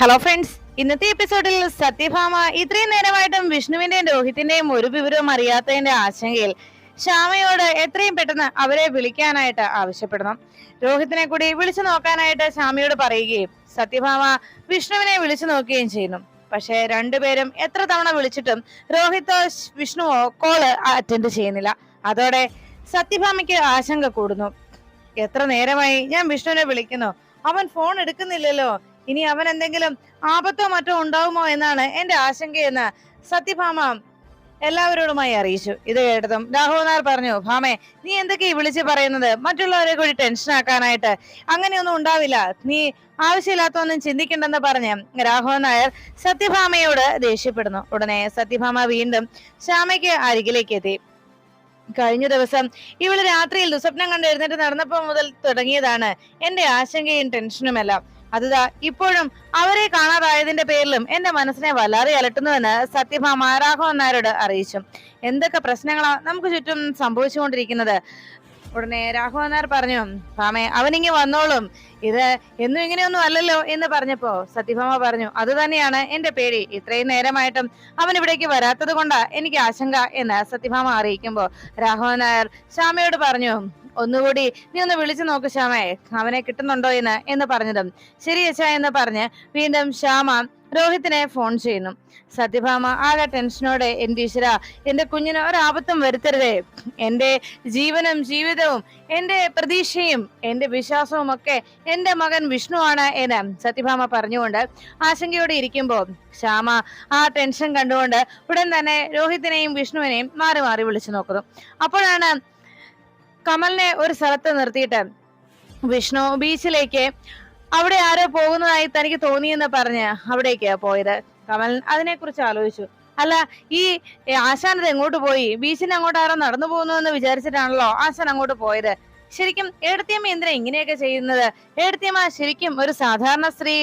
Hello friends ഇന്നത്തെ എപ്പിസോഡിൽ സത്യഭാമ ഇത്രയും നേരമായിട്ടും വിഷ്ണുവിന്റെയും രോഹിത്തിന്റെയും ഒരു വിവരവും അറിയാത്തതിന്റെ ആശങ്കയിൽ ശ്യാമയോട് എത്രയും പെട്ടെന്ന് അവരെ വിളിക്കാനായിട്ട് ആവശ്യപ്പെടണം. രോഹിത്തിനെ കൂടി വിളിച്ചു നോക്കാനായിട്ട് ശ്യാമയോട് പറയുകയും സത്യഭാമ വിഷ്ണുവിനെ വിളിച്ചു നോക്കുകയും ചെയ്യുന്നു. പക്ഷെ രണ്ടുപേരും എത്ര തവണ വിളിച്ചിട്ടും രോഹിത്തോ വിഷ്ണുവോ കോൾ അറ്റൻഡ് ചെയ്യുന്നില്ല. അതോടെ സത്യഭാമയ്ക്ക് ആശങ്ക കൂടുന്നു. എത്ര നേരമായി ഞാൻ വിഷ്ണുവിനെ വിളിക്കുന്നു? അവൻ ഫോൺ എടുക്കുന്നില്ലല്ലോ. ഇനി അവൻ എന്തെങ്കിലും ആപത്തോ മറ്റോ ഉണ്ടാവുമോ എന്നാണ് എന്റെ ആശങ്കയെന്ന് സത്യഭാമ എല്ലാവരോടുമായി അറിയിച്ചു. ഇത് കേട്ടതും രാഹുനാർ പറഞ്ഞു ഭാമേ നീ എന്തൊക്കെയാ വിളിച്ച് പറയുന്നത്? മറ്റുള്ളവരെ കൂടി ടെൻഷൻ ആക്കാനായിട്ട് അങ്ങനെയൊന്നും ഉണ്ടാവില്ല. നീ ആവശ്യമില്ലാത്തൊന്നും ചിന്തിക്കണ്ടെന്ന് പറഞ്ഞ് രാഘവൻ നായർ സത്യഭാമയോട് ദേഷ്യപ്പെടുന്നു. ഉടനെ സത്യഭാമ വീണ്ടും ശ്യാമയ്ക്ക് അരികിലേക്ക് എത്തി. കഴിഞ്ഞ ദിവസം ഇവൾ രാത്രിയിൽ ദുസ്വപ്നം കണ്ട് എഴുന്നേറ്റ് നടന്നപ്പോ മുതൽ തുടങ്ങിയതാണ് എന്റെ ആശങ്കയും ടെൻഷനുമെല്ലാം അതുതാ ഇപ്പോഴും അവരെ കാണാതായതിന്റെ പേരിലും എന്റെ മനസ്സിനെ വല്ലാതെ അലട്ടുന്നുവെന്ന് സത്യഭാമ രാഘവൻ നായരോട് അറിയിച്ചു. എന്തൊക്കെ പ്രശ്നങ്ങളാണ് നമുക്ക് ചുറ്റും സംഭവിച്ചുകൊണ്ടിരിക്കുന്നത്? ഉടനെ രാഘവൻ നായർ പറഞ്ഞു ഭാമേ അവനിങ്ങി വന്നോളും. ഇത് എന്നും ഇങ്ങനെയൊന്നും അല്ലല്ലോ എന്ന് പറഞ്ഞപ്പോ സത്യഭാമ പറഞ്ഞു അത് തന്നെയാണ് എന്റെ പേടി. ഇത്രയും നേരമായിട്ടും അവൻ ഇവിടേക്ക് വരാത്തത് കൊണ്ടാ എനിക്ക് ആശങ്ക എന്ന് സത്യഭാമ അറിയിക്കുമ്പോ രാഘവൻ നായർ ശ്യാമയോട് പറഞ്ഞു ഒന്നുകൂടി നീ ഒന്ന് വിളിച്ചു നോക്ക് ശ്യാമേ. അവനെ കിട്ടുന്നുണ്ടോ എന്ന് എന്ന് പറഞ്ഞതും. ശരി അച്ഛ എന്ന് പറഞ്ഞ് വീണ്ടും ശ്യാമ രോഹിത്തിനെ ഫോൺ ചെയ്യുന്നു. സത്യഭാമ ആകെ ടെൻഷനോടെ എന്റെ ഈശ്വര എന്റെ കുഞ്ഞിന് ഒരാപത്തും വരുത്തരുതേ. എന്റെ ജീവനും ജീവിതവും എന്റെ പ്രതീക്ഷയും എന്റെ വിശ്വാസവും ഒക്കെ എന്റെ മകൻ വിഷ്ണു ആണ് എന്ന് സത്യഭാമ പറഞ്ഞുകൊണ്ട് ആശങ്കയോടെ ഇരിക്കുമ്പോൾ ശ്യാമ ആ ടെൻഷൻ കണ്ടുകൊണ്ട് ഉടൻ തന്നെ രോഹിത്തിനെയും വിഷ്ണുവിനെയും മാറി മാറി വിളിച്ചു നോക്കുന്നു. അപ്പോഴാണ് കമലിനെ ഒരു സ്ഥലത്ത് നിർത്തിയിട്ട് വിഷ്ണു ബീച്ചിലേക്ക് അവിടെ ആരോ പോകുന്നതായി തനിക്ക് തോന്നിയെന്ന് പറഞ്ഞ് അവിടേക്ക് പോയത്. കമൽ അതിനെ കുറിച്ച് ആലോചിച്ചു. അല്ല ഈ ആശാനത് എങ്ങോട്ട് പോയി? ബീച്ചിന് അങ്ങോട്ട് ആരോ നടന്നു പോകുന്നു എന്ന് വിചാരിച്ചിട്ടാണല്ലോ ആശാൻ അങ്ങോട്ട് പോയത്. ശരിക്കും ഏടത്തിയമ്മ എന്തിനാ ഇങ്ങനെയൊക്കെ ചെയ്യുന്നത്? ഏടത്തിയമ്മ ശരിക്കും ഒരു സാധാരണ സ്ത്രീ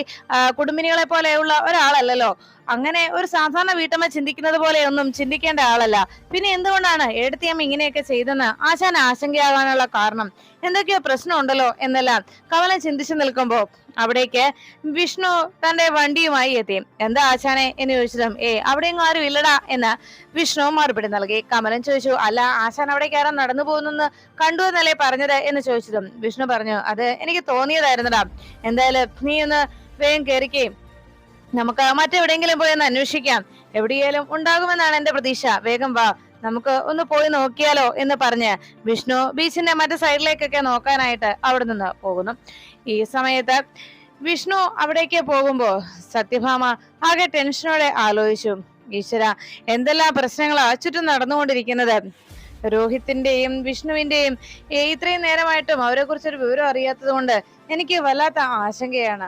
കുടുംബിനികളെ പോലെയുള്ള ഒരാളല്ലല്ലോ. അങ്ങനെ ഒരു സാധാരണ വീട്ടമ്മ ചിന്തിക്കുന്നത് പോലെ ഒന്നും ചിന്തിക്കേണ്ട ആളല്ല. പിന്നെ എന്തുകൊണ്ടാണ് ഏടത്തിയമ്മ ഇങ്ങനെയൊക്കെ ചെയ്തെന്ന് ആശാൻ ആശങ്കയാകാനുള്ള കാരണം? എന്തൊക്കെയോ പ്രശ്നമുണ്ടല്ലോ എന്നെല്ലാം കമലൻ ചിന്തിച്ചു നിൽക്കുമ്പോ അവിടേക്ക് വിഷ്ണു തന്റെ വണ്ടിയുമായി എത്തി. എന്താ ആശാനെ? എന്ന് ചോദിച്ചതും ഏ അവിടെ എങ്ങും ആരും ഇല്ലടാ എന്ന് വിഷ്ണു മറുപടി നൽകി. കമലൻ ചോദിച്ചു അല്ല ആശാൻ അവിടേക്ക് ആരാ നടന്നു പോകുന്നെന്ന് കണ്ടു എന്നല്ലേ പറഞ്ഞത്? എന്ന് ചോദിച്ചതും വിഷ്ണു പറഞ്ഞു അത് എനിക്ക് തോന്നിയതായിരുന്നടാ. എന്തായാലും നീ ഒന്ന് വേഗം കയറിക്കുകയും നമുക്ക് മറ്റെവിടെയെങ്കിലും പോയി ഒന്ന് അന്വേഷിക്കാം. എവിടെയെങ്കിലും ഉണ്ടാകുമെന്നാണ് എന്റെ പ്രതീക്ഷ. വേഗം വാ. നമുക്ക് ഒന്ന് പോയി നോക്കിയാലോ എന്ന് പറഞ്ഞ് വിഷ്ണു ബീച്ചിന്റെ മറ്റു സൈഡിലേക്കൊക്കെ നോക്കാനായിട്ട് അവിടെ നിന്ന് പോകുന്നു. ഈ സമയത്ത് വിഷ്ണു അവിടേക്ക് പോകുമ്പോ സത്യഭാമ ആകെ ടെൻഷനോടെ ആലോചിച്ചു. ഈശ്വര എന്തെല്ലാം പ്രശ്നങ്ങളാ ചുറ്റും നടന്നുകൊണ്ടിരിക്കുന്നത്? രോഹിത്തിന്റെയും വിഷ്ണുവിന്റെയും ഇത്രയും നേരമായിട്ടും അവരെ കുറിച്ചൊരു വിവരം അറിയാത്തത് കൊണ്ട് എനിക്ക് വല്ലാത്ത ആശങ്കയാണ്.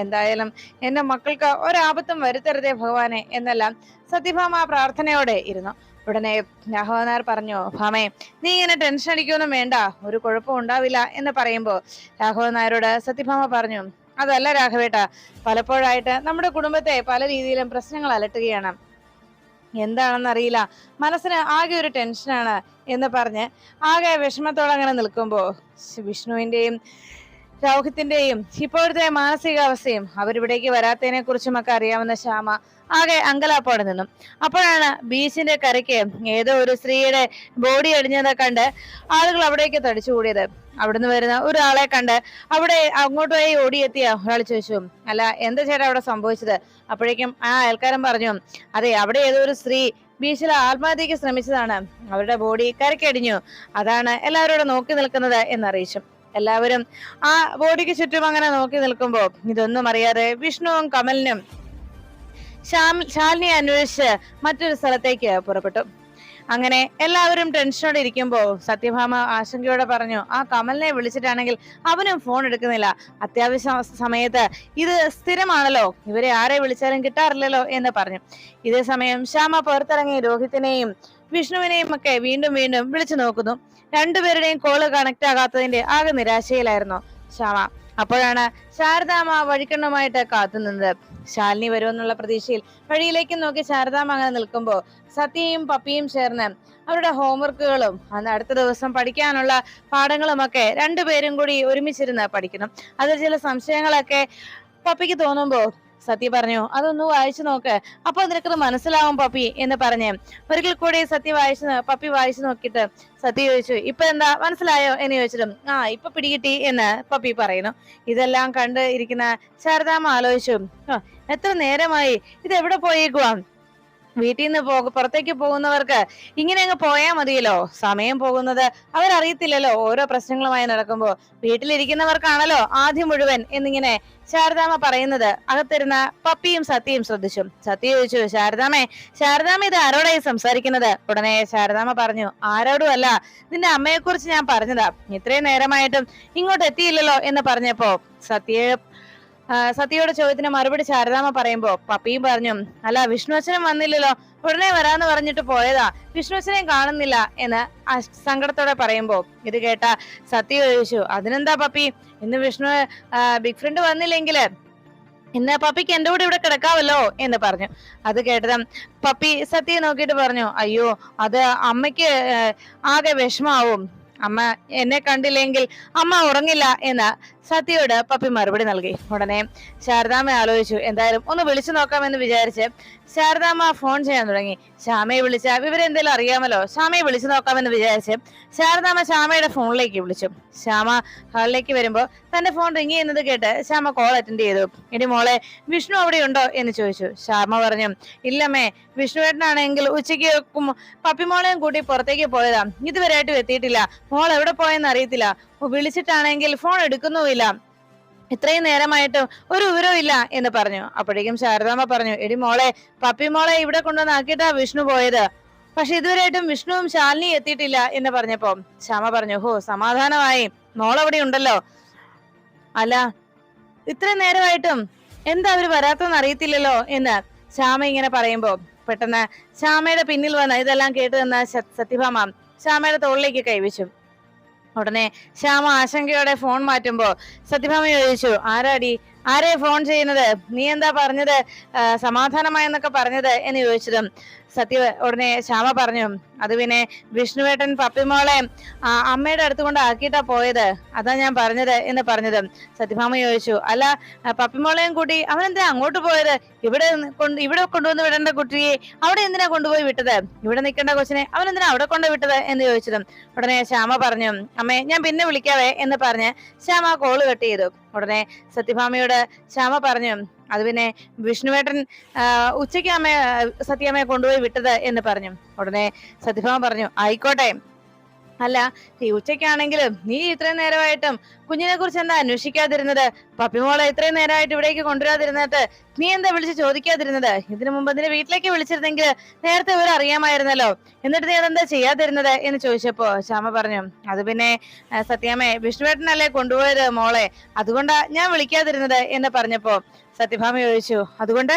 എന്തായാലും എന്റെ മക്കൾക്ക് ഒരാപത്തും വരുത്തരുതേ ഭഗവാനെ എന്നെല്ലാം സത്യഭാമ പ്രാർത്ഥനയോടെ ഇരുന്നു. ഉടനെ രാഘവനാർ പറഞ്ഞു ഭാമേ നീ ഇങ്ങനെ ടെൻഷൻ അടിക്കൊന്നും വേണ്ട ഒരു കുഴപ്പം ഉണ്ടാവില്ല എന്ന് പറയുമ്പോൾ രാഘവനായരോട് സത്യഭാമ പറഞ്ഞു അതല്ല രാഘവേട്ട പലപ്പോഴായിട്ട് നമ്മുടെ കുടുംബത്തെ പല രീതിയിലും പ്രശ്നങ്ങൾ അലട്ടുകയാണ്. എന്താണെന്നറിയില്ല മനസ്സിന് ആകെ ഒരു ടെൻഷനാണ് എന്ന് പറഞ്ഞ് ആകെ വിഷമത്തോടെ അങ്ങനെ നിൽക്കുമ്പോൾ വിഷ്ണുവിന്റെയും രോഹിത്തിന്റെയും ഇപ്പോഴത്തെ മാനസികാവസ്ഥയും അവരിവിടേക്ക് വരാത്തതിനെ കുറിച്ചും ഒക്കെ അറിയാവുന്ന ശ്യാമ ആകെ അങ്കലാപ്പോടെ നിന്നു. അപ്പോഴാണ് ബീച്ചിന്റെ കരയ്ക്ക് ഏതോ ഒരു സ്ത്രീയുടെ ബോഡി അടിഞ്ഞത് കണ്ട് ആളുകൾ അവിടേക്ക് തടിച്ചുകൂടിയത് അവിടുന്ന് വരുന്ന ഒരാളെ കണ്ട് അവിടെ അങ്ങോട്ടുപോയി ഓടിയെത്തിയ ഒരാൾ ചോദിച്ചു അല്ല എന്താ ചേട്ടാ അവിടെ സംഭവിച്ചത്? അപ്പോഴേക്കും ആ അയൽക്കാരൻ പറഞ്ഞു അതെ അവിടെ ഏതോ ഒരു സ്ത്രീ ബീച്ചിൽ ആത്മഹത്യക്ക് ശ്രമിച്ചതാണ്. അവരുടെ ബോഡി കരക്കടിഞ്ഞു അതാണ് എല്ലാവരോടും നോക്കി നിൽക്കുന്നത് എന്നറിയിച്ചു. എല്ലാവരും ആ ബോഡിക്ക് ചുറ്റും അങ്ങനെ നോക്കി നിൽക്കുമ്പോൾ ഇതൊന്നും അറിയാതെ വിഷ്ണുവും കമലിനും ശാലിനിയെ അന്വേഷിച്ച് മറ്റൊരു സ്ഥലത്തേക്ക് പുറപ്പെട്ടു. അങ്ങനെ എല്ലാവരും ടെൻഷനോടെ ഇരിക്കുമ്പോ സത്യഭാമ ആശങ്കയോടെ പറഞ്ഞു ആ കമലിനെ വിളിച്ചിട്ടാണെങ്കിൽ അവനും ഫോൺ എടുക്കുന്നില്ല. അത്യാവശ്യ സമയത്ത് ഇത് സ്ഥിരമാണല്ലോ. ഇവരെ ആരെ വിളിച്ചാലും കിട്ടാറില്ലല്ലോ എന്ന് പറഞ്ഞു. ഇതേ സമയം ശ്യാമ പുറത്തിറങ്ങി രോഹിത്തിനെയും വിഷ്ണുവിനെയും ഒക്കെ വീണ്ടും വീണ്ടും വിളിച്ചു നോക്കുന്നു. രണ്ടുപേരുടെയും കോൾ കണക്ട് ആകാത്തതിന്റെ ആകെ നിരാശയിലായിരുന്നു ശ്യാമ. അപ്പോഴാണ് ശാരദാമ്മ വഴിക്കണ്ണുമായിട്ട് കാത്തുനിന്നത്. ശാലിനി വരുമെന്നുള്ള പ്രതീക്ഷയിൽ വഴിയിലേക്ക് നോക്കി ശാരദാമ്മ അങ്ങനെ നിൽക്കുമ്പോൾ സത്യയും പപ്പിയും ചേർന്ന് അവരുടെ ഹോംവർക്കുകളും അന്ന് അടുത്ത ദിവസം പഠിക്കാനുള്ള പാഠങ്ങളുമൊക്കെ രണ്ടുപേരും കൂടി ഒരുമിച്ചിരുന്ന് പഠിക്കണം അതിൽ ചില സംശയങ്ങളൊക്കെ പപ്പിക്ക് തോന്നുമ്പോ സത്യ പറഞ്ഞു. അതൊന്ന് വായിച്ചു നോക്ക്. അപ്പൊ നിനക്കത് മനസ്സിലാവും പപ്പി എന്ന് പറഞ്ഞ്. ഒരിക്കൽ കൂടി സത്യ വായിച്ചു പപ്പി വായിച്ചു നോക്കിയിട്ട് സത്യ ചോദിച്ചു ഇപ്പൊ എന്താ? മനസ്സിലായോ? എന്ന് ചോദിച്ചിട്ടും ആ ഇപ്പൊ പിടികിട്ടി എന്ന് പപ്പി പറയുന്നു. ഇതെല്ലാം കണ്ട് ഇരിക്കുന്ന ശാരദാമ്മ ആലോചിച്ചു. എത്ര നേരമായി? ഇത് എവിടെ പോയേക്കുവാ? വീട്ടിൽ നിന്ന് പോ പുറത്തേക്ക് പോകുന്നവർക്ക് ഇങ്ങനെ അങ്ങ് പോയാൽ മതിയല്ലോ. സമയം പോകുന്നത് അവരറിയത്തില്ലല്ലോ. ഓരോ പ്രശ്നങ്ങളുമായി നടക്കുമ്പോൾ വീട്ടിലിരിക്കുന്നവർക്കാണല്ലോ ആദ്യം മുഴുവൻ എന്നിങ്ങനെ ശാരദാമ്മ പറയുന്നത്. അകത്തിരുന്ന പപ്പിയും സത്യയും ശ്രദ്ധിച്ചു. സത്യ ചോദിച്ചു ശാരദാമേ ശാരദാമ്മ ഇത് ആരോടായി സംസാരിക്കുന്നത്? ഉടനെ ശാരദാമ്മ പറഞ്ഞു ആരോടും അല്ല നിന്റെ അമ്മയെക്കുറിച്ച് ഞാൻ പറഞ്ഞതാ. ഇത്രയും നേരമായിട്ടും ഇങ്ങോട്ട് എത്തിയില്ലല്ലോ എന്ന് പറഞ്ഞപ്പോ സത്യയെ സത്യയുടെ ചോദ്യത്തിന് മറുപടി ശാരദാമ്മ പറയുമ്പോ പപ്പിയും പറഞ്ഞു അല്ല വിഷ്ണു അച്ഛനും വന്നില്ലല്ലോ. ഉടനെ വരാന്ന് പറഞ്ഞിട്ട് പോയതാ. വിഷ്ണു അച്ഛനെയും കാണുന്നില്ല എന്ന് സങ്കടത്തോടെ പറയുമ്പോ ഇത് കേട്ട സത്യ ചോദിച്ചു അതിനെന്താ പപ്പി? ഇന്ന് വിഷ്ണു ബിഗ് ഫ്രണ്ട് വന്നില്ലെങ്കിൽ ഇന്ന് പപ്പിക്ക് എന്റെ കൂടെ ഇവിടെ കിടക്കാവല്ലോ എന്ന് പറഞ്ഞു. അത് കേട്ടതും പപ്പി സത്യയെ നോക്കിയിട്ട് പറഞ്ഞു അയ്യോ അത് അമ്മയ്ക്ക് ആകെ വിഷമാവും അമ്മ എന്നെ കണ്ടില്ലെങ്കിൽ അമ്മ ഉറങ്ങില്ല എന്ന് സത്യയോട് പപ്പി മറുപടി നൽകി. ഉടനെ ശാരദാമ്മ ആലോചിച്ചു എന്തായാലും ഒന്ന് വിളിച്ചു നോക്കാമെന്ന് വിചാരിച്ച് ശാരദാമ്മ ഫോൺ ചെയ്യാൻ തുടങ്ങി. ശ്യാമയെ വിളിച്ച വിവരം എന്തെങ്കിലും അറിയാമല്ലോ? ശ്യാമയെ വിളിച്ചു നോക്കാമെന്ന് വിചാരിച്ച് ശാരദാമ്മ ശ്യാമയുടെ ഫോണിലേക്ക് വിളിച്ചു. ശ്യാമ ഹാളിലേക്ക് വരുമ്പോൾ തന്റെ ഫോൺ റിങ് ചെയ്യുന്നത് കേട്ട് ശ്യാമ കോൾ അറ്റൻഡ് ചെയ്തു. ഇനി മോളെ വിഷ്ണു അവിടെ ഉണ്ടോ എന്ന് ചോദിച്ചു. ശ്യാമ പറഞ്ഞു ഇല്ലമ്മേ വിഷ്ണുവേട്ടനാണെങ്കിൽ ഉച്ചയ്ക്ക് പപ്പിമോളെയും കൂട്ടി പുറത്തേക്ക് പോയതാ. ഇതുവരെയായിട്ടും എത്തിയിട്ടില്ല. മോൾ എവിടെ പോയെന്ന് അറിയത്തില്ല. വിളിച്ചിട്ടാണെങ്കിൽ ഫോൺ എടുക്കുന്നുമില്ല. ഇത്രയും നേരമായിട്ടും ഒരു വിവരവും ഇല്ല എന്ന് പറഞ്ഞു. അപ്പോഴേക്കും ശാരദാമ്മ പറഞ്ഞു എടി മോളെ പപ്പി മോളെ ഇവിടെ കൊണ്ടുവന്ന് ആക്കിയിട്ടാ വിഷ്ണു പോയത്. പക്ഷെ ഇതുവരെയായിട്ടും വിഷ്ണുവും ശാലിനി എത്തിയിട്ടില്ല എന്ന് പറഞ്ഞപ്പോ ശ്യാമ പറഞ്ഞു ഹോ സമാധാനമായി. മോളവിടെ ഉണ്ടല്ലോ. അല്ല ഇത്രയും നേരമായിട്ടും എന്താ അവർ വരാത്തെന്ന് അറിയത്തില്ലല്ലോ? എന്ന് ശ്യാമ ഇങ്ങനെ പറയുമ്പോ പെട്ടെന്ന് ശ്യാമയുടെ പിന്നിൽ വന്ന ഇതെല്ലാം കേട്ടു നിന്ന സ- സത്യഭാമ ശ്യാമയുടെ തോളിലേക്ക് കൈവച്ചു. ഉടനെ ശ്യാമ ആശങ്കയോടെ ഫോൺ മാറ്റുമ്പോ സത്യഭാമ ചോദിച്ചു ആരാടി? ആരെ ഫോൺ ചെയ്യുന്നത്? നീ എന്താ പറഞ്ഞത്? സമാധാനമായി സമാധാനമായെന്നൊക്കെ പറഞ്ഞത് എന്ന് ചോദിച്ചതും സത്യ ഉടനെ ശ്യാമ പറഞ്ഞു അത് പിന്നെ വിഷ്ണുവേട്ടൻ പപ്പിമോളെ അമ്മയുടെ അടുത്ത് കൊണ്ട് ആക്കിയിട്ടാ പോയത്. അതാ ഞാൻ പറഞ്ഞത് എന്ന് പറഞ്ഞതും സത്യഭാമ ചോദിച്ചു അല്ല പപ്പിമോളെയും കൂട്ടി അവൻ എന്തിനാ അങ്ങോട്ട് പോയത്? ഇവിടെ കൊണ്ട് ഇവിടെ കൊണ്ടുവന്ന് വിടേണ്ട കുട്ടിയെ അവിടെ എന്തിനാ കൊണ്ടുപോയി വിട്ടത്? ഇവിടെ നിൽക്കേണ്ട കൊച്ചിനെ അവൻ എന്തിനാ അവിടെ കൊണ്ട് വിട്ടത്? എന്ന് ചോദിച്ചതും ഉടനെ ശ്യാമ പറഞ്ഞു അമ്മേ ഞാൻ പിന്നെ വിളിക്കാവേ എന്ന് പറഞ്ഞ് ശ്യാമ കോൾ കട്ട് ചെയ്തു. ഉടനെ സത്യഭാമയോട് ശ്യാമ പറഞ്ഞു അത് പിന്നെ വിഷ്ണുവേട്ടൻ ഉച്ചയ്ക്ക് അമ്മയെ സത്യാമ്മയെ കൊണ്ടുപോയി വിട്ടത് എന്ന് പറഞ്ഞു. ഉടനെ സത്യഭാമ പറഞ്ഞു ആയിക്കോട്ടെ അല്ല ഈ ഉച്ചയ്ക്കാണെങ്കിലും നീ ഇത്രയും നേരമായിട്ടും കുഞ്ഞിനെ കുറിച്ച് എന്താ അന്വേഷിക്കാതിരുന്നത്? പപ്പിമോളെ ഇത്രയും നേരമായിട്ട് ഇവിടേക്ക് കൊണ്ടുവരാതിരുന്നത് നീ എന്താ വിളിച്ച് ചോദിക്കാതിരുന്നത്? ഇതിനു മുമ്പ് നിന്റെ വീട്ടിലേക്ക് വിളിച്ചിരുന്നെങ്കിൽ നേരത്തെ ഇവർ അറിയാമായിരുന്നല്ലോ. എന്നിട്ട് നീ അതെന്താ ചെയ്യാതിരുന്നത് എന്ന് ചോദിച്ചപ്പോ ശ്യാമ പറഞ്ഞു അത് പിന്നെ സത്യാമ്മേ വിഷ്ണുവേട്ടനല്ലേ കൊണ്ടുപോയത് മോളെ? അതുകൊണ്ടാ ഞാൻ വിളിക്കാതിരുന്നത് എന്ന് പറഞ്ഞപ്പോ സത്യഭാമ ചോദിച്ചു അതുകൊണ്ട്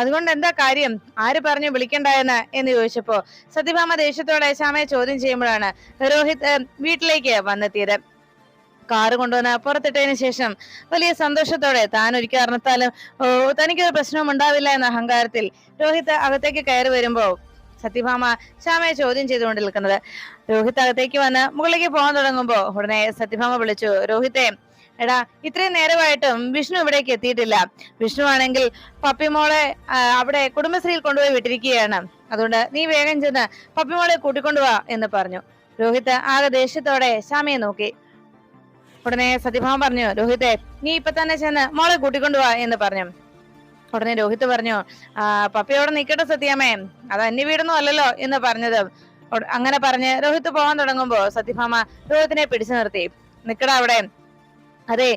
അതുകൊണ്ട് എന്താ കാര്യം? ആര് പറഞ്ഞു വിളിക്കണ്ടായെന്ന്? എന്ന് ചോദിച്ചപ്പോ സത്യഭാമ ദേഷ്യത്തോടെ ശ്യാമയെ ചോദ്യം ചെയ്യുമ്പോഴാണ് രോഹിത് വീട്ടിലേക്ക് വന്നെത്തിയത്. കാറ് കൊണ്ടുവന്ന് പുറത്തിട്ടതിന് ശേഷം വലിയ സന്തോഷത്തോടെ താൻ ഒരു കാരണത്താലും തനിക്കൊരു പ്രശ്നവും ഉണ്ടാവില്ല എന്ന അഹങ്കാരത്തിൽ രോഹിത് അകത്തേക്ക് കയറി വരുമ്പോ സത്യഭാമ ശ്യാമയെ ചോദ്യം ചെയ്തുകൊണ്ട് നിൽക്കുന്നത്. രോഹിത് അകത്തേക്ക് വന്ന് മുകളിലേക്ക് പോകാൻ തുടങ്ങുമ്പോ ഉടനെ സത്യഭാമ വിളിച്ചു രോഹിത്തെ എടാ ഇത്രയും നേരമായിട്ടും വിഷ്ണു ഇവിടേക്ക് എത്തിയിട്ടില്ല. വിഷ്ണു ആണെങ്കിൽ പപ്പിമോളെ മോളെ അവിടെ കുടുംബശ്രീയിൽ കൊണ്ടുപോയി വിട്ടിരിക്കുകയാണ്. അതുകൊണ്ട് നീ വേഗം ചെന്ന് പപ്പിമോളെ കൂട്ടിക്കൊണ്ടുവാ എന്ന് പറഞ്ഞു. രോഹിത് ആകെ ദേഷ്യത്തോടെ ശ്യാമയെ നോക്കി. ഉടനെ സത്യഭാമ പറഞ്ഞു രോഹിത്തെ നീ ഇപ്പൊ തന്നെ ചെന്ന് മോളെ കൂട്ടിക്കൊണ്ടുവാ എന്ന് പറഞ്ഞു. ഉടനെ രോഹിത് പറഞ്ഞു ആ പപ്പി അവിടെ നിൽക്കട്ടെ സത്യാമ്മേ. അത് അന്യ വീടൊന്നും അല്ലല്ലോ എന്ന് പറഞ്ഞത്. അങ്ങനെ പറഞ്ഞ് രോഹിത് പോകാൻ തുടങ്ങുമ്പോ സത്യഭാമ രോഹിത്തിനെ പിടിച്ചു നിർത്തി. നിക്കടാ അവിടെ. അതെ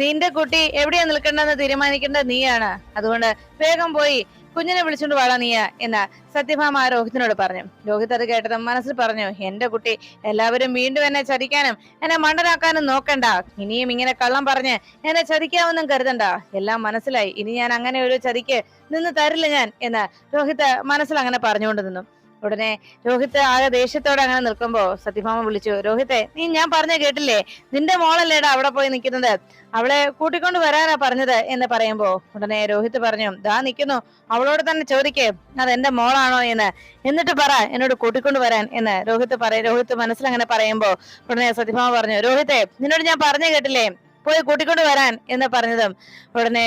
നിന്റെ കുട്ടി എവിടെയാ നിൽക്കേണ്ടെന്ന് തീരുമാനിക്കേണ്ടത് നീയാണ്. അതുകൊണ്ട് വേഗം പോയി കുഞ്ഞിനെ വിളിച്ചോണ്ട് വാടാ നീയ എന്ന് സത്യഭാമ രോഹിത്തിനോട് പറഞ്ഞു. രോഹിത് അത് കേട്ടതും മനസ്സിൽ പറഞ്ഞു എന്റെ കുട്ടി എല്ലാവരും വീണ്ടും എന്നെ ചതിക്കാനും എന്നെ മണ്ടനാക്കാനും നോക്കണ്ട. ഇനിയും ഇങ്ങനെ കള്ളം പറഞ്ഞ് എന്നെ ചതിക്കാമെന്നും കരുതണ്ട. എല്ലാം മനസ്സിലായി. ഇനി ഞാൻ അങ്ങനെ ഒരു ചതിക്ക് നിന്ന് തരില്ല ഞാൻ എന്ന് രോഹിത് മനസ്സിൽ അങ്ങനെ പറഞ്ഞുകൊണ്ട് നിന്നു. ഉടനെ രോഹിത് ആകെ ദേഷ്യത്തോടെ അങ്ങനെ നിൽക്കുമ്പോ സത്യഭാമ വിളിച്ചു രോഹിത്തെ നീ ഞാൻ പറഞ്ഞ കേട്ടില്ലേ? നിന്റെ മോളല്ലേടാ അവിടെ പോയി നിൽക്കുന്നത്? അവളെ കൂട്ടിക്കൊണ്ട് വരാനാ പറഞ്ഞത്? എന്ന് പറയുമ്പോ ഉടനെ രോഹിത് പറഞ്ഞു ദാ നിൽക്കുന്നു അവളോട് തന്നെ ചോദിക്കേ അത് എന്റെ മോളാണോ എന്ന്. എന്നിട്ട് പറ എന്നോട് കൂട്ടിക്കൊണ്ട് വരാൻ. എന്ന് രോഹിത് പറയും രോഹിത് മനസ്സിൽ അങ്ങനെ പറയുമ്പോ ഉടനെ സത്യഭാമ പറഞ്ഞു രോഹിത്തെ നിന്നോട് ഞാൻ പറഞ്ഞു കേട്ടില്ലേ? പോയി കൂട്ടിക്കൊണ്ട് വരാൻ. എന്ന് പറഞ്ഞതും ഉടനെ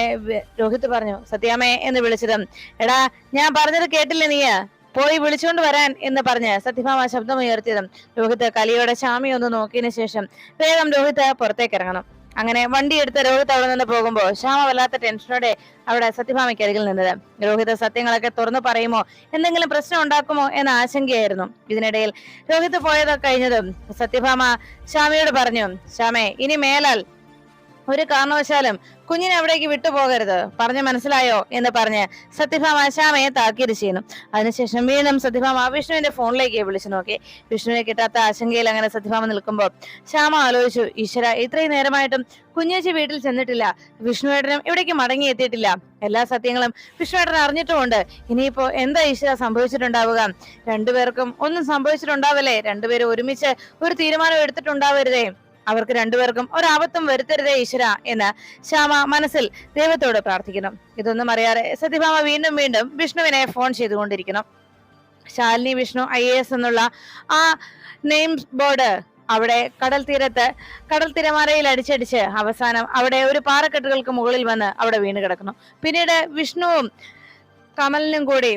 രോഹിത് പറഞ്ഞു സത്യാമ്മേ എന്ന് വിളിച്ചതും എടാ ഞാൻ പറഞ്ഞത് കേട്ടില്ലേ നീ പോയി വിളിച്ചുകൊണ്ട് വരാൻ എന്ന് പറഞ്ഞ് സത്യഭാമ ശബ്ദമുയർത്തിയതും രോഹിത് കലിയോടെ ശാമി ഒന്ന് നോക്കിയതിനു ശേഷം വേഗം രോഹിത് പുറത്തേക്ക് ഇറങ്ങണം. അങ്ങനെ വണ്ടി എടുത്ത് രോഹിത് അവിടെ നിന്ന് പോകുമ്പോൾ ശ്യാമ വല്ലാത്ത ടെൻഷനോടെ അവിടെ സത്യഭാമയ്ക്ക് അരികിൽ നിന്നത്. രോഹിത് സത്യങ്ങളൊക്കെ തുറന്നു പറയുമോ? എന്തെങ്കിലും പ്രശ്നം ഉണ്ടാക്കുമോ എന്ന ആശങ്കയായിരുന്നു. ഇതിനിടയിൽ രോഹിത് പോയതൊക്കെ കഴിഞ്ഞതും സത്യഭാമ ശ്യാമയോട് പറഞ്ഞു ശ്യാമേ ഇനി മേലാൽ ഒരു കാരണവശാലും കുഞ്ഞിനെ അവിടേക്ക് വിട്ടുപോകരുത്. പറഞ്ഞു മനസ്സിലായോ? എന്ന് പറഞ്ഞ് സത്യഭാമ ശ്യാമയെ താക്കീത് ചെയ്യുന്നു. അതിനുശേഷം വീണ്ടും സത്യഭാമ വിഷ്ണുവിന്റെ ഫോണിലേക്ക് വിളിച്ചു നോക്കി. വിഷ്ണുവിനെ കിട്ടാത്ത ആശങ്കയിൽ അങ്ങനെ സത്യഭാമ നിൽക്കുമ്പോൾ ശ്യാമ ആലോചിച്ചു ഈശ്വര ഇത്രയും നേരമായിട്ടും കുഞ്ഞേച്ചി വീട്ടിൽ ചെന്നിട്ടില്ല. വിഷ്ണുവേട്ടനും ഇവിടേക്ക് മടങ്ങി എത്തിയിട്ടില്ല. എല്ലാ സത്യങ്ങളും വിഷ്ണുവേട്ടൻ അറിഞ്ഞിട്ടുമുണ്ട്. ഇനിയിപ്പോ എന്താ ഈശ്വര സംഭവിച്ചിട്ടുണ്ടാവുക? രണ്ടുപേർക്കും ഒന്നും സംഭവിച്ചിട്ടുണ്ടാവല്ലേ? രണ്ടുപേരും ഒരുമിച്ച് ഒരു തീരുമാനം എടുത്തിട്ടുണ്ടാവരുതേ. അവർക്ക് രണ്ടുപേർക്കും ഒരാപത്തും വരുത്തരുതേ ഈശ്വര എന്ന് ശ്യാമ മനസ്സിൽ ദൈവത്തോട് പ്രാർത്ഥിക്കുന്നു. ഇതൊന്നും അറിയാതെ സത്യഭാമ വീണ്ടും വീണ്ടും വിഷ്ണുവിനെ ഫോൺ ചെയ്തുകൊണ്ടിരിക്കണം Shalini Vishnu I A S എന്നുള്ള ആ നെയിം ബോർഡ് അവിടെ കടൽ തീരത്ത് കടൽ തിരമാലയിൽ അടിച്ചടിച്ച് അവസാനം അവിടെ ഒരു പാറക്കെട്ടുകൾക്ക് മുകളിൽ വന്ന് അവിടെ വീണ് കിടക്കുന്നു. പിന്നീട് വിഷ്ണുവും കമലിനും കൂടി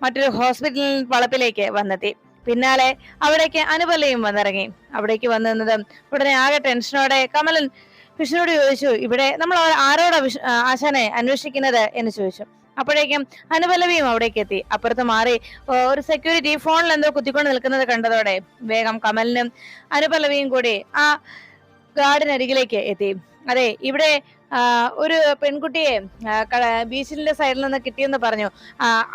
മറ്റൊരു ഹോസ്പിറ്റലിൽ വളപ്പിലേക്ക് വന്നെത്തി. പിന്നാലെ അവിടേക്ക് അനുപല്ലയും വന്നിറങ്ങി. അവിടേക്ക് വന്നു നിന്നത് ഉടനെ ആകെ ടെൻഷനോടെ കമലൻ വിഷ്ണുവോട് ചോദിച്ചു ഇവിടെ നമ്മൾ ആരോട് ആശാനെ അന്വേഷിക്കുന്നത്? എന്ന് ചോദിച്ചു. അപ്പോഴേക്കും അനുപല്ലവിയും അവിടേക്ക് എത്തി. അപ്പുറത്ത് മാറി ഒരു സെക്യൂരിറ്റി ഫോണിൽ എന്തോ കുത്തിക്കൊണ്ട് നിൽക്കുന്നത് കണ്ടതോടെ. വേഗം കമലിനും അനുപല്ലവിയും കൂടി ആ ഗാർഡിനരികിലേക്ക് എത്തി. അതെ ഇവിടെ ഒരു പെൺകുട്ടിയെ ബീച്ചിന്റെ സൈഡിൽ നിന്ന് കിട്ടിയെന്ന് പറഞ്ഞു.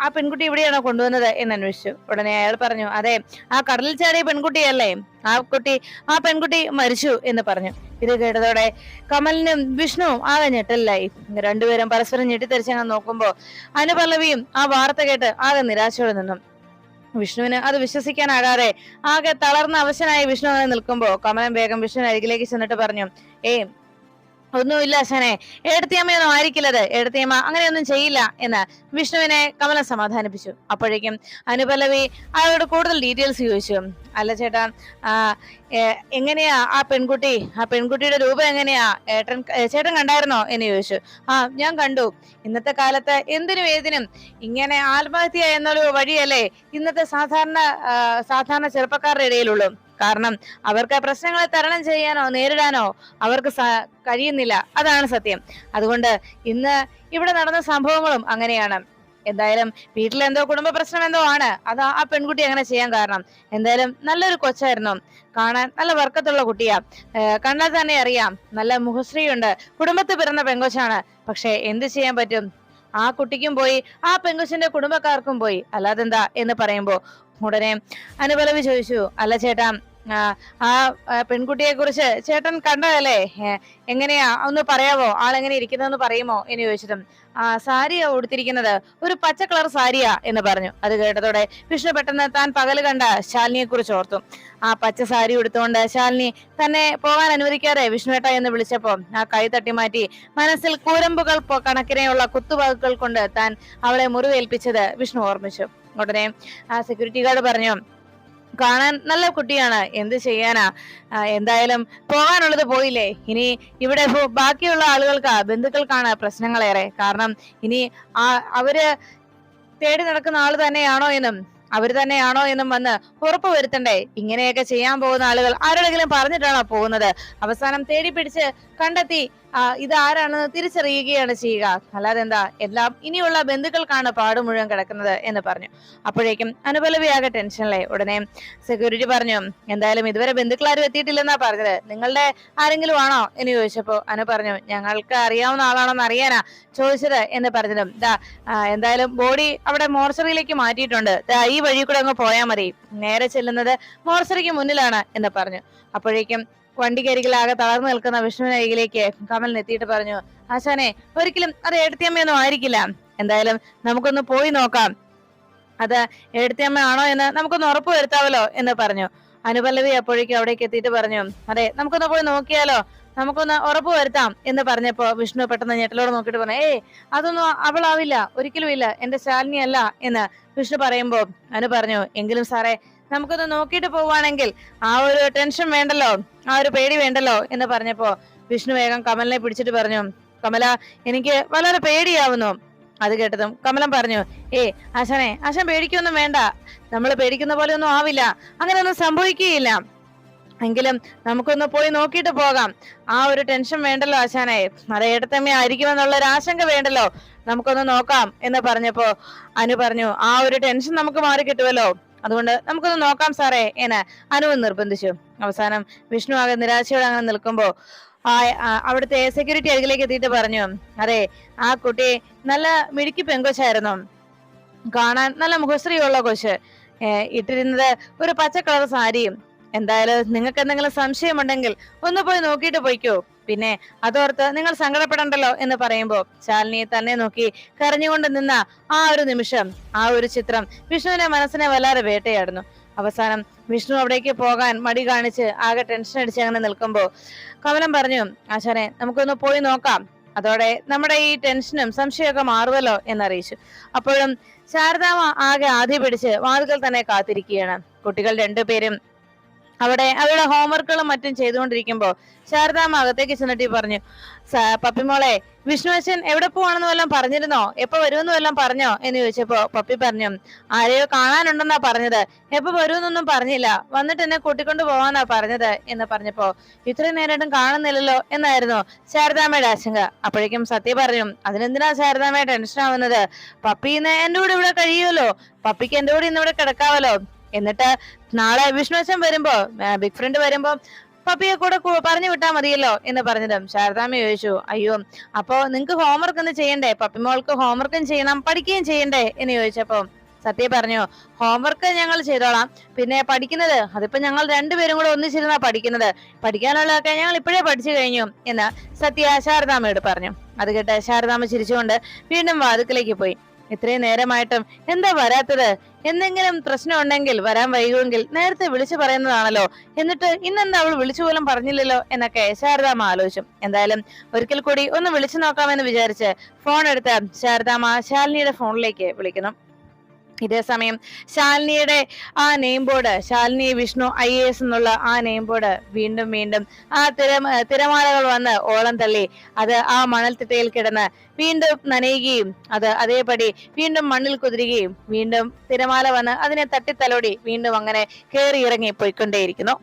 ആ പെൺകുട്ടി ഇവിടെയാണോ കൊണ്ടുവന്നത് എന്ന് അന്വേഷിച്ചു. ഉടനെ അയാൾ പറഞ്ഞു അതെ ആ കടലിൽ ചാടിയ പെൺകുട്ടിയല്ലേ ആ കുട്ടി ആ പെൺകുട്ടി മരിച്ചു എന്ന് പറഞ്ഞു. ഇത് കേട്ടതോടെ കമലിനും വിഷ്ണുവും ആകെ ഞെട്ടലിലായി. രണ്ടുപേരും പരസ്പരം ഞെട്ടിത്തെറിച്ചങ്ങ് നോക്കുമ്പോ അനുപല്ലവിയും ആ വാർത്ത കേട്ട് ആകെ നിരാശയോടെ നിന്നു. വിഷ്ണുവിന് അത് വിശ്വസിക്കാനാകാതെ ആകെ തളർന്ന അവശനായി വിഷ്ണു അങ്ങനെ നിൽക്കുമ്പോ കമലൻ വേഗം വിഷ്ണുവിന് അരികിലേക്ക് ചെന്നിട്ട് പറഞ്ഞു ഏയ് ഒന്നുമില്ല അച്ഛനെ എടുത്തിയമ്മയൊന്നും ആയിരിക്കില്ലത്. എടുത്തിയമ്മ അങ്ങനെയൊന്നും ചെയ്യില്ല എന്ന് വിഷ്ണുവിനെ കമല സമാധാനിപ്പിച്ചു. അപ്പോഴേക്കും അനുപല്ലവി അയാളോട് കൂടുതൽ ഡീറ്റെയിൽസ് ചോദിച്ചു. അല്ല ചേട്ടാ എങ്ങനെയാ ആ പെൺകുട്ടി? ആ പെൺകുട്ടിയുടെ രൂപം എങ്ങനെയാ? ഏട്ടൻ ചേട്ടൻ കണ്ടായിരുന്നോ എന്ന് ചോദിച്ചു. ആ ഞാൻ കണ്ടു. ഇന്നത്തെ കാലത്ത് എന്തിനും ഏതിനും ഇങ്ങനെ ആത്മഹത്യ എന്നൊരു വഴിയല്ലേ ഇന്നത്തെ സാധാരണ സാധാരണ ചെറുപ്പക്കാരുടെ ഇടയിലുള്ളൂ. കാരണം അവർക്ക് പ്രശ്നങ്ങളെ തരണം ചെയ്യാനോ നേരിടാനോ അവർക്ക് കഴിയുന്നില്ല. അതാണ് സത്യം. അതുകൊണ്ട് ഇന്ന് ഇവിടെ നടന്ന സംഭവങ്ങളും അങ്ങനെയാണ്. എന്തായാലും വീട്ടിൽ എന്തോ കുടുംബ പ്രശ്നം എന്തോ ആണ്. അത് ആ പെൺകുട്ടി അങ്ങനെ ചെയ്യാൻ കാരണം. എന്തായാലും നല്ലൊരു കൊച്ചായിരുന്നു. കാണാൻ നല്ല വർക്കത്തുള്ള കുട്ടിയാ. കണ്ണാൽ തന്നെ അറിയാം. നല്ല മുഖശ്രീയുണ്ട്. കുടുംബത്തിൽ പിറന്ന പെങ്കൊച്ചാണ് പക്ഷെ എന്ത് ചെയ്യാൻ പറ്റും? ആ കുട്ടിക്കും പോയി ആ പെങ്കൊച്ചിന്റെ കുടുംബക്കാർക്കും പോയി. അല്ലാതെന്താ എന്ന് പറയുമ്പോ ഉടനെ അനുപലവി ചോദിച്ചു അല്ല ചേട്ടാ ആ, പെൺകുട്ടിയെ കുറിച്ച് ചേട്ടൻ കണ്ടതല്ലേ? എങ്ങനെയാ? ഒന്ന് പറയാവോ ആളെങ്ങനെ ഇരിക്കുന്നതെന്ന് പറയുമോ? എന്ന് ചോദിച്ചിട്ടും ആ സാരിയാ ഉടുത്തിരിക്കുന്നത് ഒരു പച്ച കളർ സാരിയാ എന്ന് പറഞ്ഞു. അത് കേട്ടതോടെ വിഷ്ണു പെട്ടെന്ന് താൻ പകൽ കണ്ട ശാലിനിയെ കുറിച്ച് ഓർത്തു. ആ പച്ച സാരി ഉടുത്തുകൊണ്ട് ശാലിനി തന്നെ പോകാൻ അനുവദിക്കാതെ വിഷ്ണുവേട്ട എന്ന് വിളിച്ചപ്പോ ആ കൈ തട്ടി മാറ്റി മനസ്സിൽ കൂരമ്പുകൾ കണക്കിനെയുള്ള കുത്തുവാക്കുകൾ കൊണ്ട് താൻ അവളെ മുറിവേൽപ്പിച്ചത് വിഷ്ണു ഓർമ്മിച്ചു. ഉടനെ ആ സെക്യൂരിറ്റി ഗാർഡ് പറഞ്ഞു കാണാൻ നല്ല കുട്ടിയാണ്. എന്ത് ചെയ്യാനാ? എന്തായാലും പോകാനുള്ളത് പോയില്ലേ? ഇനി ഇവിടെ ബാക്കിയുള്ള ആളുകൾക്ക് ബന്ധുക്കൾക്കാണ് പ്രശ്നങ്ങളേറെ. കാരണം ഇനി അവർ തേടി നടക്കുന്ന ആൾ തന്നെയാണോ എന്നും അവർ തന്നെയാണോ എന്നും വന്ന് ഉറപ്പ് വരുത്തണ്ടേ? ഇങ്ങനെയൊക്കെ ചെയ്യാൻ പോകുന്ന ആളുകൾ ആരോടെങ്കിലും പറഞ്ഞിട്ടാണോ പോകുന്നത്? അവസാനം തേടി പിടിച്ച് കണ്ടെത്തി ഇത് ആരാണെന്ന് തിരിച്ചറിയുകയാണ് ചെയ്യുക. അല്ലാതെ എന്താ എല്ലാം ഇനിയുള്ള ബന്ധുക്കൾക്കാണ് പാട് മുഴുവൻ കിടക്കുന്നത് എന്ന് പറഞ്ഞു. അപ്പോഴേക്കും അനുപലവിയാകെ ടെൻഷനിലെ ഉടനെ സെക്യൂരിറ്റി പറഞ്ഞു എന്തായാലും ഇതുവരെ ബന്ധുക്കൾ ആരും എത്തിയിട്ടില്ലെന്നാ പറഞ്ഞത്. നിങ്ങളുടെ ആരെങ്കിലും ആണോ? എന്ന് ചോദിച്ചപ്പോ അനു പറഞ്ഞു ഞങ്ങൾക്ക് അറിയാവുന്ന ആളാണെന്ന് അറിയാനാ ചോദിച്ചത് എന്ന് പറഞ്ഞതും. ദാ എന്തായാലും ബോഡി അവിടെ മോർച്ചറിയിലേക്ക് മാറ്റിയിട്ടുണ്ട്. ഈ വഴി കൂടെ അങ്ങ് പോയാൽ മതി. നേരെ ചെല്ലുന്നത് മോർച്ചറിക്ക് മുന്നിലാണ് എന്ന് പറഞ്ഞു. അപ്പോഴേക്കും വണ്ടിക്കരികിലാകെ തളർന്നു നിൽക്കുന്ന വിഷ്ണുവിനരികിലേക്ക് കമൽ എത്തിയിട്ട് പറഞ്ഞു ആശാനെ ഒരിക്കലും അത് എടുത്തിയമ്മയൊന്നും ആയിരിക്കില്ല. എന്തായാലും നമുക്കൊന്ന് പോയി നോക്കാം. അത് എടുത്തിയമ്മ ആണോ എന്ന് നമുക്കൊന്ന് ഉറപ്പ് വരുത്താവല്ലോ എന്ന് പറഞ്ഞു. അനുപല്ലവി അപ്പോഴേക്കും അവിടേക്ക് എത്തിയിട്ട് പറഞ്ഞു അതെ നമുക്കൊന്ന് പോയി നോക്കിയാലോ. നമുക്കൊന്ന് ഉറപ്പ് വരുത്താം എന്ന് പറഞ്ഞപ്പോ വിഷ്ണു പെട്ടെന്ന് ഞെട്ടലോട് നോക്കിട്ട് പറഞ്ഞു ഏയ് അതൊന്നും അവളാവില്ല ഒരിക്കലും ഇല്ല എന്റെ ശാലിനി അല്ല എന്ന് വിഷ്ണു പറയുമ്പോ അനു പറഞ്ഞു എങ്കിലും സാറേ നമുക്കൊന്ന് നോക്കിയിട്ട് പോവാണെങ്കിൽ ആ ഒരു ടെൻഷൻ വേണ്ടല്ലോ ആ ഒരു പേടി വേണ്ടല്ലോ എന്ന് പറഞ്ഞപ്പോ വിഷ്ണു വേഗം കമലിനെ പിടിച്ചിട്ട് പറഞ്ഞു കമല എനിക്ക് വളരെ പേടിയാവുന്നു. അത് കേട്ടതും കമലം പറഞ്ഞു ഏ ആശാനെ ആശാൻ പേടിക്കൊന്നും വേണ്ട നമ്മൾ പേടിക്കുന്ന പോലെ ഒന്നും ആവില്ല അങ്ങനെയൊന്നും സംഭവിക്കുകയില്ല. എങ്കിലും നമുക്കൊന്ന് പോയി നോക്കിയിട്ട് പോകാം. ആ ഒരു ടെൻഷൻ വേണ്ടല്ലോ ആശാനെ. ഏടത്തമ്മ ആയിരിക്കുമെന്നുള്ള ഒരു ആശങ്ക വേണ്ടല്ലോ. നമുക്കൊന്ന് നോക്കാം എന്ന് പറഞ്ഞപ്പോ അനു പറഞ്ഞു ആ ഒരു ടെൻഷൻ നമുക്ക് മാറി കിട്ടുമല്ലോ അതുകൊണ്ട് നമുക്കൊന്ന് നോക്കാം സാറേ എന്ന് അനുവ് നിർബന്ധിച്ചു. അവസാനം വിഷ്ണു ആകെ നിരാശയോടെ അങ്ങനെ നിൽക്കുമ്പോ അവിടുത്തെ സെക്യൂരിറ്റി അരികിലേക്ക് എത്തിയിട്ട് പറഞ്ഞു അതെ ആ കുട്ടി നല്ല മിടുക്കി പെങ്കൊച്ചായിരുന്നു. കാണാൻ നല്ല മുഖശ്രീയുള്ള കൊച്ച്. ഇട്ടിരുന്നത് ഒരു പച്ച കളർ സാരിയും എന്തായാലും നിങ്ങൾക്ക് എന്തെങ്കിലും സംശയമുണ്ടെങ്കിൽ ഒന്ന് പോയി നോക്കിയിട്ട് പോയിക്കോ. പിന്നെ അതോർത്ത് നിങ്ങൾ സങ്കടപ്പെടണ്ടല്ലോ എന്ന് പറയുമ്പോൾ ശാലിനിയെ തന്നെ നോക്കി കരഞ്ഞുകൊണ്ട് നിന്ന ആ ഒരു നിമിഷം ആ ഒരു ചിത്രം വിഷ്ണുവിന്റെ മനസ്സിനെ വല്ലാതെ വേട്ടയാടുന്നു. അവസാനം വിഷ്ണു അവിടേക്ക് പോകാൻ മടി കാണിച്ച് ആകെ ടെൻഷൻ അടിച്ച് അങ്ങനെ നിൽക്കുമ്പോൾ കമലം പറഞ്ഞു ആശാനെ നമുക്കൊന്ന് പോയി നോക്കാം. അതോടെ നമ്മുടെ ഈ ടെൻഷനും സംശയമൊക്കെ മാറുമല്ലോ എന്നറിയിച്ചു. അപ്പോഴും ശാരദാമ ആകെ ആദ്യ പിടിച്ച് വാതുകൾ തന്നെ കാത്തിരിക്കുകയാണ്. കുട്ടികൾ രണ്ടുപേരും അവിടെ അവരുടെ ഹോംവർക്കുകളും മറ്റും ചെയ്തുകൊണ്ടിരിക്കുമ്പോ ശാരദാമ്മ അകത്തേക്ക് ചെന്നിട്ട് പറഞ്ഞു പപ്പിമോളെ വിഷ്ണുവച്ചൻ എവിടെ പോവാണെന്ന് വല്ലതും പറഞ്ഞിരുന്നോ? എപ്പോ വരുമെന്ന് വല്ലതും പറഞ്ഞോ? എന്ന് ചോദിച്ചപ്പോ പപ്പി പറഞ്ഞു ആരെയോ കാണാനുണ്ടെന്നാ പറഞ്ഞത്. എപ്പോ വരുമെന്നൊന്നും പറഞ്ഞില്ല. വന്നിട്ട് എന്നെ കൂട്ടിക്കൊണ്ട് പോവാന്നാ പറഞ്ഞത്. എന്ന് പറഞ്ഞപ്പോ ഇത്രയും നേരമായിട്ടും കാണുന്നില്ലല്ലോ എന്നായിരുന്നു ശാരദാമ്മയുടെ ആശങ്ക. അപ്പോഴേക്കും സത്യ പറഞ്ഞു അതിനെന്തിനാ ശാരദാമ്മ ടെൻഷൻ ആവുന്നത് പപ്പി ഇന്ന് എന്റെ കൂടെ ഇവിടെ കഴിയുമല്ലോ. പപ്പിക്ക് എന്റെ കൂടെ ഇന്ന് ഇവിടെ കിടക്കാവല്ലോ. എന്നിട്ട് നാളെ വിഷ്ണുവച്ചൻ വരുമ്പോ ആ, ബിഗ് ഫ്രണ്ട് വരുമ്പോ പപ്പിയെ കൂടെ പറഞ്ഞു വിട്ടാ മതിയല്ലോ എന്ന് പറഞ്ഞതും ശാരദാമ്മ ചോദിച്ചു അയ്യോ അപ്പോ നിങ്ങക്ക് ഹോംവർക്ക് ഒന്ന് ചെയ്യണ്ടേ? പപ്പിമോൾക്ക് ഹോംവർക്കും ചെയ്യണം പഠിക്കുകയും ചെയ്യണ്ടേ? എന്ന് ചോദിച്ചപ്പോ സത്യ പറഞ്ഞു ഹോംവർക്ക് ഞങ്ങൾ ചെയ്തോളാം. പിന്നെ പഠിക്കുന്നത് അതിപ്പോ ഞങ്ങൾ രണ്ടുപേരും കൂടെ ഒന്നിച്ചിരുന്നാ പഠിക്കുന്നത്. പഠിക്കാനുള്ളതൊക്കെ ഞങ്ങൾ ഇപ്പോഴേ പഠിച്ചു കഴിഞ്ഞു എന്ന് സത്യ ശാരദാമ്മയോട് പറഞ്ഞു. അത് കേട്ട് ശാരദാമ്മ ചിരിച്ചുകൊണ്ട് വീണ്ടും വാതുക്കലേക്ക് പോയി. ഇത്രയും നേരമായിട്ടും എന്താ വരാത്തത്? എന്തെങ്കിലും പ്രശ്നം ഉണ്ടെങ്കിൽ വരാൻ വൈകുമെങ്കിൽ നേരത്തെ വിളിച്ചു പറയുന്നതാണല്ലോ. എന്നിട്ട് ഇന്നെന്താ അവൾ വിളിച്ചു പോലും പറഞ്ഞില്ലല്ലോ എന്നൊക്കെ ശാരദാമ്മ ആലോചിച്ചു. എന്തായാലും ഒരിക്കൽ കൂടി ഒന്ന് വിളിച്ചു നോക്കാമെന്ന് വിചാരിച്ച് ഫോൺ എടുത്ത് ശാരദാമ്മ ശാലിനിയുടെ ഫോണിലേക്ക് വിളിക്കുന്നു. ഇതേ സമയം ശാലിനിയുടെ ആ name board Shalini Vishnu I A S എന്നുള്ള ആ നെയിം ബോർഡ് വീണ്ടും വീണ്ടും ആ തിര തിരമാലകൾ വന്ന് ഓളം തള്ളി. അത് ആ മണൽത്തിട്ടയിൽ കിടന്ന് വീണ്ടും നനയുകയും അത് അതേപടി വീണ്ടും മണ്ണിൽ കുതിരുകയും വീണ്ടും തിരമാല വന്ന് അതിനെ തട്ടിത്തലോടി വീണ്ടും അങ്ങനെ കയറി ഇറങ്ങി പോയിക്കൊണ്ടേയിരിക്കുന്നു.